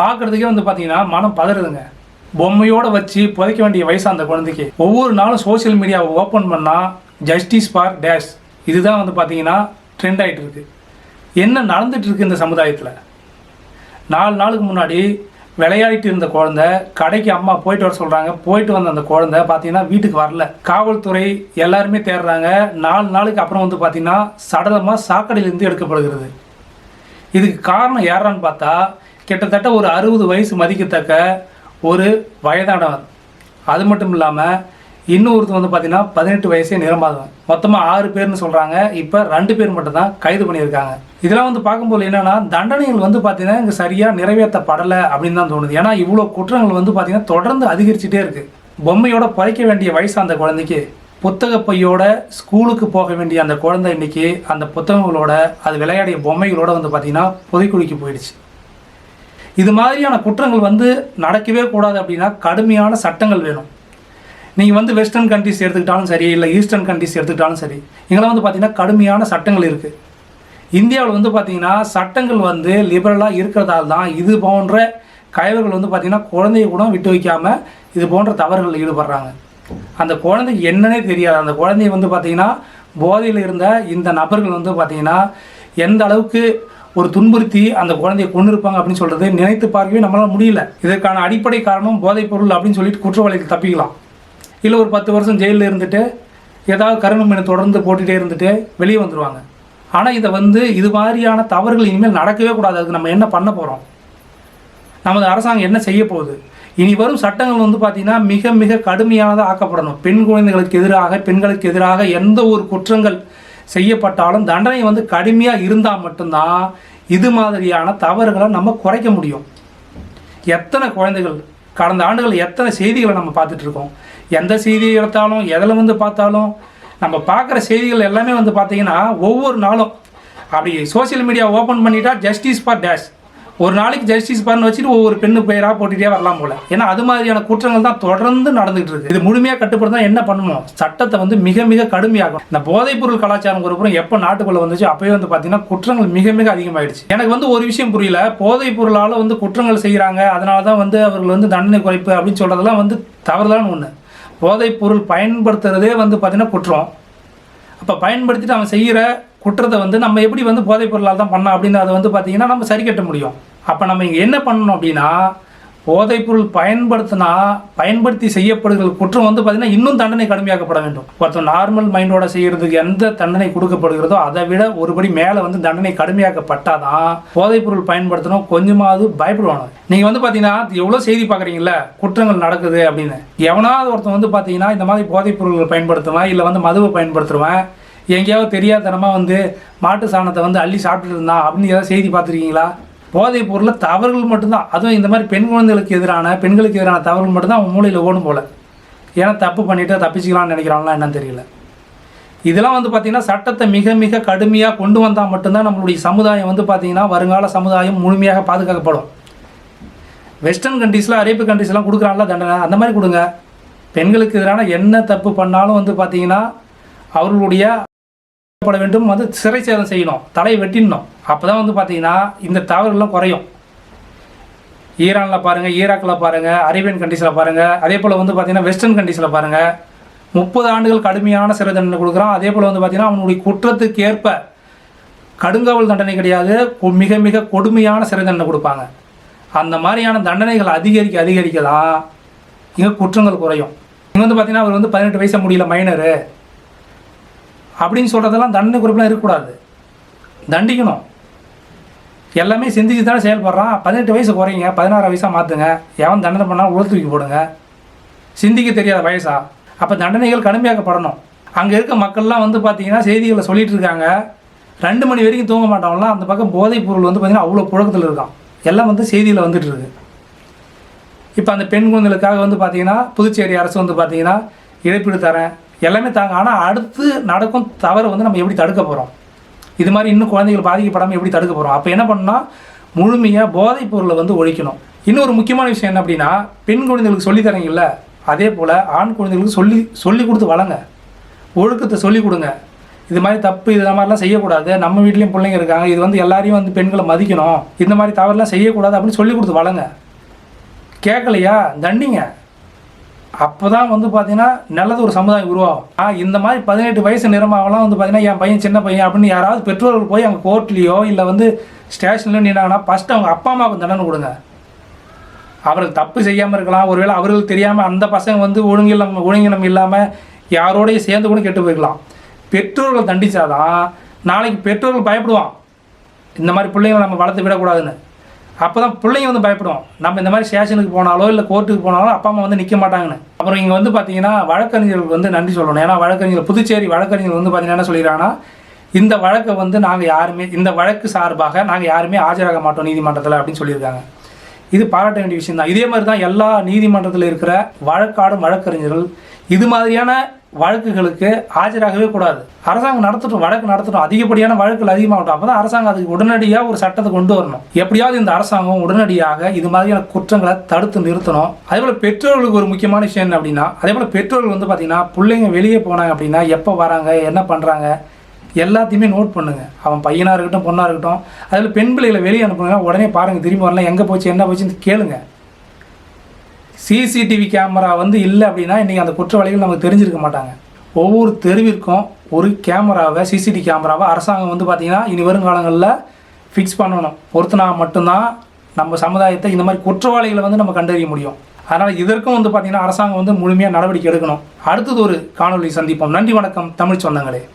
பார்க்குறதுக்கே வந்து பார்த்தீங்கன்னா மனம் பதறுதுங்க. பொம்மையோட வச்சு புதைக்க வேண்டிய வயசு அந்த குழந்தைக்கு. ஒவ்வொரு நாளும் சோஷியல் மீடியாவை ஓப்பன் பண்ணால் ஜஸ்டிஸ் ஃபார் டேஷ் இதுதான் வந்து பார்த்தீங்கன்னா ட்ரெண்ட் ஆகிட்டு இருக்கு. என்ன நடந்துட்டு இருக்கு இந்த சமுதாயத்தில்? நாலு நாளுக்கு முன்னாடி விளையாடிட்டு இருந்த குழந்தை கடைக்கு அம்மா போயிட்டு வர சொல்கிறாங்க போயிட்டு வந்த அந்த குழந்தை பார்த்தீங்கன்னா வீட்டுக்கு வரல. காவல்துறை எல்லாருமே தேடுறாங்க. நாலு நாளுக்கு அப்புறம் வந்து பார்த்தீங்கன்னா சடலமாக சாக்கடையிலேருந்து எடுக்கப்படுகிறது. இதுக்கு காரணம் யாரான்னு பார்த்தா கிட்டத்தட்ட ஒரு அறுபது வயசு மதிக்கத்தக்க ஒரு வயதானவர் அது மட்டும் இல்லாமல் இன்னொருத்தர் வந்து பார்த்தீங்கன்னா பதினெட்டு வயசே நிரம்பாதவன். மொத்தமாக ஆறு பேர்னு சொல்கிறாங்க இப்போ ரெண்டு பேர் மட்டும்தான் கைது பண்ணியிருக்காங்க. இதெல்லாம் வந்து பார்க்கும்போது என்னென்னா தண்டனைகள் வந்து பார்த்தீங்கன்னா இங்கே சரியாக நிறைவேற்றப்படலை அப்படின்னு தான் தோணுது. ஏன்னா இவ்வளோ குற்றங்கள் வந்து பார்த்தீங்கன்னா தொடர்ந்து அதிகரிச்சுட்டே இருக்குது பொம்மையோட பறைக்க வேண்டிய வயசு அந்த குழந்தைக்கு. புத்தக பையோட ஸ்கூலுக்கு போக வேண்டிய அந்த குழந்தை இன்னைக்கு அந்த புத்தகங்களோட அது விளையாடிய பொம்மைகளோட வந்து பார்த்தீங்கன்னா புதைக்குழிக்கு போயிடுச்சு. இது மாதிரியான குற்றங்கள் வந்து நடக்கவே கூடாது அப்படின்னா கடுமையான சட்டங்கள் வேணும். நீங்கள் வந்து வெஸ்டர்ன் கண்ட்ரிஸ் எடுத்துக்கிட்டாலும் சரி இல்லை ஈஸ்டர்ன் கண்ட்ரிஸ் எடுத்துக்கிட்டாலும் சரி இங்கெல்லாம் வந்து பார்த்தீங்கன்னா கடுமையான சட்டங்கள் இருக்குது இந்தியாவில் வந்து பார்த்திங்கன்னா சட்டங்கள் வந்து லிபரலாக இருக்கிறதால தான் இது போன்ற கயவர்கள் வந்து பார்த்திங்கன்னா குழந்தைய கூட விட்டு வைக்காமல் இது போன்ற தவறுகளில் ஈடுபடுறாங்க. அந்த குழந்தைக்கு என்னன்னே தெரியாது. அந்த குழந்தைய வந்து பார்த்தீங்கன்னா போதையில் இருந்த இந்த நபர்கள் வந்து பார்த்திங்கன்னா எந்த அளவுக்கு ஒரு துன்புறுத்தி அந்த குழந்தையை கொண்டு இருப்பாங்க அப்படின்னு சொல்றது நினைத்து பார்க்கவே நம்மளால முடியல. இதற்கான அடிப்படை காரணம் போதைப் பொருள் அப்படின்னு சொல்லிட்டு குற்றவாளிகள் தப்பிக்கலாம். இல்லை ஒரு பத்து வருஷம் ஜெயிலில் இருந்துட்டு ஏதாவது கருணம் மீனை தொடர்ந்து போட்டுகிட்டே இருந்துட்டு வெளியே வந்துடுவாங்க ஆனால் இதை வந்து இது மாதிரியான தவறுகள் இனிமேல் நடக்கவே கூடாது. அதுக்கு நம்ம என்ன பண்ண போகிறோம் நமது அரசாங்கம் என்ன செய்ய போகுது? இனி வரும் சட்டங்கள் வந்து பார்த்திங்கன்னா மிக மிக கடுமையானதாக ஆக்கப்படணும். பெண் குழந்தைகளுக்கு எதிராக பெண்களுக்கு எதிராக எந்த ஒரு குற்றங்கள் செய்யப்பட்டாலும் தண்டனை வந்து கடுமையாக இருந்தால் மட்டும்தான் இது மாதிரியான தவறுகளை நம்ம குறைக்க முடியும். எத்தனை குழந்தைகள் கடந்த ஆண்டுகள் எத்தனை செய்திகளை நம்ம பார்த்துட்ருக்கோம். எந்த செய்தியை எடுத்தாலும் எதில் வந்து பார்த்தாலும் நம்ம பார்க்குற செய்திகள் எல்லாமே வந்து பார்த்திங்கன்னா ஒவ்வொரு நாளும். அப்படி சோஷியல் மீடியா ஓப்பன் பண்ணிட்டா ஜஸ்டிஸ் ஃபார் டேஷ் ஒரு நாளைக்கு ஜஸ்டிஸ் பார்னு வச்சுட்டு ஒவ்வொரு பெண்ணு பெயராக போட்டுகிட்டே வரலாம் போல. ஏன்னா அது மாதிரியான குற்றங்கள் தான் தொடர்ந்து நடந்துகிட்டு இருக்கு. இது முழுமையாக கட்டுப்படுத்தா என்ன பண்ணணும்? சட்டத்தை வந்து மிக மிக கடுமையாகும் இந்த போதைப்பொருள் கலாச்சாரம் ஒரு எப்போ நாட்டுக்குள்ள வந்துச்சு அப்போயே வந்து பார்த்தீங்கன்னா குற்றங்கள் மிக மிக அதிகமாயிடுச்சு. எனக்கு வந்து ஒரு விஷயம் புரியல. போதைப் பொருளால் வந்து குற்றங்கள் செய்கிறாங்க அதனால தான் வந்து அவர்கள் வந்து தண்டனை குறைப்பு அப்படின்னு சொல்றதெல்லாம் வந்து தவறுதலான ஒன்று போதைப் பொருள் பயன்படுத்துறதே வந்து பார்த்தீங்கன்னா குற்றம். அப்போ பயன்படுத்திட்டு அவன் செய்கிற குற்றத்தை வந்து நம்ம எப்படி வந்து போதைப் பொருளால் தான் பண்ணோம் அப்படின்னு அதை வந்து பார்த்தீங்கன்னா நம்ம சரி கட்ட முடியும். அப்போ நம்ம இங்கே என்ன பண்ணணும் அப்படின்னா போதைப் பொருள் பயன்படுத்தினா பயன்படுத்தி செய்யப்படுகிற குற்றம் வந்து பார்த்தீங்கன்னா இன்னும் தண்டனை கடுமையாக்கப்பட வேண்டும். ஒருத்தர் நார்மல் மைண்டோட செய்கிறதுக்கு எந்த தண்டனை கொடுக்கப்படுகிறதோ அதை விட ஒருபடி மேலே வந்து தண்டனை கடுமையாக்கப்பட்டாதான் போதைப் பொருள் பயன்படுத்தணும். கொஞ்சமாவது பயப்படுவாங்க நீங்கள் வந்து பார்த்தீங்கன்னா எவ்வளோ செய்தி பார்க்குறீங்கள குற்றங்கள் நடக்குது அப்படின்னு. எவனாவது ஒருத்தன் வந்து பார்த்தீங்கன்னா இந்த மாதிரி போதைப் பொருள்கள் இல்லை வந்து மதுவை பயன்படுத்துவேன். எங்கேயாவது தெரியாதனமாக வந்து மாட்டு சாணத்தை வந்து அள்ளி சாப்பிட்டுட்டு இருந்தா அப்படின்னு ஏதாவது செய்தி பார்த்துருக்கீங்களா? போதைப் பொருளில் தவறுகள் மட்டும்தான். அதுவும் இந்த மாதிரி பெண் குழந்தைகளுக்கு எதிரான பெண்களுக்கு எதிரான தவறுகள் மட்டும்தான் அவன் மூளையில் ஓடும் போல. ஏன்னா தப்பு பண்ணிவிட்டு தப்பிச்சிக்கலாம்னு நினைக்கிறாங்களா என்னன்னு தெரியல. இதெல்லாம் வந்து பார்த்திங்கன்னா சட்டத்தை மிக மிக கடுமையாக கொண்டு வந்தால் மட்டும்தான் நம்மளுடைய சமுதாயம் வந்து பார்த்திங்கன்னா வருங்கால சமுதாயம் முழுமையாக பாதுகாக்கப்படும். வெஸ்டர்ன் கண்ட்ரீஸில் அரேபிய கண்ட்ரீஸ்லாம் கொடுக்குறாங்களா தண்டனை? அந்த மாதிரி கொடுங்க. பெண்களுக்கு எதிரான என்ன தப்பு பண்ணாலும் வந்து பார்த்திங்கன்னா அவர்களுடைய பட வேண்டும் வந்து சிறை சேதம் செய்யணும் தலையை வெட்டிடணும். அப்போ தான் வந்து பார்த்தீங்கன்னா இந்த தவறுலாம் குறையும். ஈரானில் பாருங்கள் ஈராக்கில் பாருங்கள் அரேபியன் கண்ட்ரீஸில் பாருங்கள் அதே போல் வந்து பார்த்தீங்கன்னா வெஸ்டர்ன் கண்ட்ரீஸில் பாருங்கள் முப்பது ஆண்டுகள் கடுமையான சிறை தண்டனை கொடுக்குறான். அதே போல் வந்து பார்த்தீங்கன்னா அவனுடைய குற்றத்துக்கு ஏற்ப கடுங்காவல் தண்டனை கிடையாது மிக மிக கொடுமையான சிறை தண்டனை கொடுப்பாங்க. அந்த மாதிரியான தண்டனைகள் அதிகரிக்க அதிகரிக்க தான் இங்கே குற்றங்கள் குறையும். இங்கே வந்து பார்த்தீங்கன்னா அவர் வந்து பதினெட்டு வயசு முடியல மைனரு அப்படின்னு சொல்கிறதெல்லாம் தண்டனை குறிப்பெலாம் இருக்கக்கூடாது. தண்டிக்கணும். எல்லாமே சிந்திச்சு தானே செயல்படுறான். பதினெட்டு வயசு குறைங்க. பதினாறு வயசாக மாற்றுங்க எவன் தண்டனை பண்ணால் உள்ள தூக்கி போடுங்க. சிந்திக்க தெரியாத வயசா. அப்போ தண்டனைகள் கடுமையாக்கப்படணும். அங்கே இருக்க மக்கள்லாம் வந்து பார்த்தீங்கன்னா செய்திகளை சொல்லிட்டு இருக்காங்க. ரெண்டு மணி வரைக்கும் தூங்க மாட்டவங்களாம் அந்த பக்கம் போதைப் பொருள் வந்து பார்த்தீங்கன்னா அவ்வளோ புழக்கத்தில் இருக்கான். எல்லாம் வந்து செய்தியில் வந்துட்டு இருக்கு. இப்போ அந்த பெண் குழந்தைகளுக்காக வந்து பார்த்தீங்கன்னா புதுச்சேரி அரசு வந்து பார்த்தீங்கன்னா இழப்பீடு தரேன். எல்லாமே தாங்க. ஆனால் அடுத்து நடக்கும் தவறை வந்து நம்ம எப்படி தடுக்க போகிறோம் இது மாதிரி இன்னும் குழந்தைகள் பாதிக்கப்படாமல் எப்படி தடுக்க போகிறோம் அப்போ என்ன பண்ணால் முழுமையாக போதைப் பொருளை வந்து ஒழிக்கணும். இன்னொரு முக்கியமான விஷயம் என்ன அப்படின்னா பெண் குழந்தைகளுக்கு சொல்லி தரீங்கல்ல அதே போல் ஆண் குழந்தைகளுக்கு சொல்லி சொல்லி கொடுத்து வளங்க. ஒழுக்கத்தை சொல்லி கொடுங்க. இது மாதிரி தப்பு இது மாதிரிலாம் செய்யக்கூடாது. நம்ம வீட்லேயும் பிள்ளைங்க இருக்காங்க. இது வந்து எல்லாரையும் வந்து பெண்களை மதிக்கணும். இந்த மாதிரி தவறுலாம் செய்யக்கூடாது அப்படின்னு சொல்லி கொடுத்து வளங்க. கேட்கலையா தண்டிங்க. அப்போ தான் வந்து பார்த்தீங்கன்னா நல்லது ஒரு சமுதாயம் உருவாகும். ஆ இந்த மாதிரி பதினெட்டு வயசு நிறமாவெல்லாம் வந்து பார்த்தீங்கன்னா என் பையன் சின்ன பையன் அப்படின்னு யாராவது பெற்றோர்கள் போய் அங்கே கோர்ட்லேயோ இல்லை வந்து ஸ்டேஷன்லையோ நின்னாங்கன்னா ஃபஸ்ட்டு அவங்க அப்பா அம்மாவுக்கு தண்டனை கொடுங்க. அவருக்கு தப்பு செய்யாமல் இருக்கலாம். ஒருவேளை அவர்களுக்கு தெரியாமல் அந்த பசங்க வந்து ஒழுங்கிலம் ஒழுங்கினம் இல்லாமல் யாரோடையும் சேர்ந்து கூட கெட்டு போய்க்கலாம் பெற்றோர்கள் தண்டிச்சாதான் நாளைக்கு பெற்றோர்கள் பயப்படுவான். இந்த மாதிரி பிள்ளைங்களை நம்ம வளர்த்து விடக்கூடாதுன்னு. அப்போ தான் பிள்ளைங்க வந்து பயப்படும் நம்ம இந்த மாதிரி ஸ்டேஷனுக்கு போனாலோ இல்லை கோர்ட்டுக்கு போனாலோ அப்பா அம்மா வந்து நிற்க மாட்டாங்கன்னு. அப்புறம் இங்கே வந்து பார்த்தீங்கன்னா வழக்கறிஞர்களுக்கு வந்து நன்றி சொல்லணும். ஏன்னா வழக்கறிஞர் புதுச்சேரி வழக்கறிஞர் வந்து பார்த்தீங்கன்னா என்ன சொல்லிடுறாங்கன்னா இந்த வழக்கை வந்து நாங்கள் யாருமே இந்த வழக்கு சார்பாக நாங்கள் யாருமே ஆஜராக மாட்டோம் நீதிமன்றத்தில் அப்படின்னு சொல்லியிருக்காங்க. இது பாராட்ட வேண்டிய விஷயம் தான் இதே மாதிரி தான் எல்லா நீதிமன்றத்தில் இருக்கிற வழக்காடும் வழக்கறிஞர்கள் இது மாதிரியான வழக்குகளுக்கு ஆஜராகவே கூடாது. அரசாங்கம் நடத்தட்டும் வழக்கு நடத்தட்டும். அதிகப்படியான வழக்குகள் அதிகமாகட்டும். அப்போ தான் அரசாங்கம் அதுக்கு உடனடியாக ஒரு சட்டத்தை கொண்டு வரணும். எப்படியாவது இந்த அரசாங்கம் உடனடியாக இது மாதிரியான குற்றங்களை தடுத்து நிறுத்தணும். அதே போல் பெற்றோர்களுக்கு ஒரு முக்கியமான விஷயம் என்ன அப்படின்னா அதே போல் பெற்றோர்கள் வந்து பார்த்தீங்கன்னா பிள்ளைங்க வெளியே போனாங்க அப்படின்னா எப்போ வராங்க என்ன பண்ணுறாங்க எல்லாத்தையுமே நோட் பண்ணுங்க. அவன் பையனாக இருக்கட்டும் பொண்ணாக இருக்கட்டும். அதில் பெண் பிள்ளைகளை வெளியே அனுப்புங்க உடனே பாருங்கள் திரும்பி வரலாம். எங்கே போச்சு என்ன போச்சுன்னு கேளுங்க. சிசிடிவி கேமரா வந்து இல்லை அப்படின்னா இன்றைக்கி அந்த குற்றவாளிகள் நமக்கு தெரிஞ்சிருக்க மாட்டாங்க. ஒவ்வொரு தெருவிற்கும் ஒரு கேமராவை சிசிடிவி கேமராவை அரசாங்கம் வந்து பார்த்திங்கன்னா இனி வருங்காலங்களில் ஃபிக்ஸ் பண்ணணும். ஒருத்தனா மட்டும்தான் நம்ம சமுதாயத்தை இந்த மாதிரி குற்றவாளிகளை வந்து நம்ம கண்டறிய முடியும். அதனால் இதற்கும் வந்து பார்த்திங்கன்னா அரசாங்கம் வந்து முழுமையாக நடவடிக்கை எடுக்கணும். அடுத்தது ஒரு காணொளி சந்திப்போம். நன்றி வணக்கம். தமிழ் சொந்தங்களே.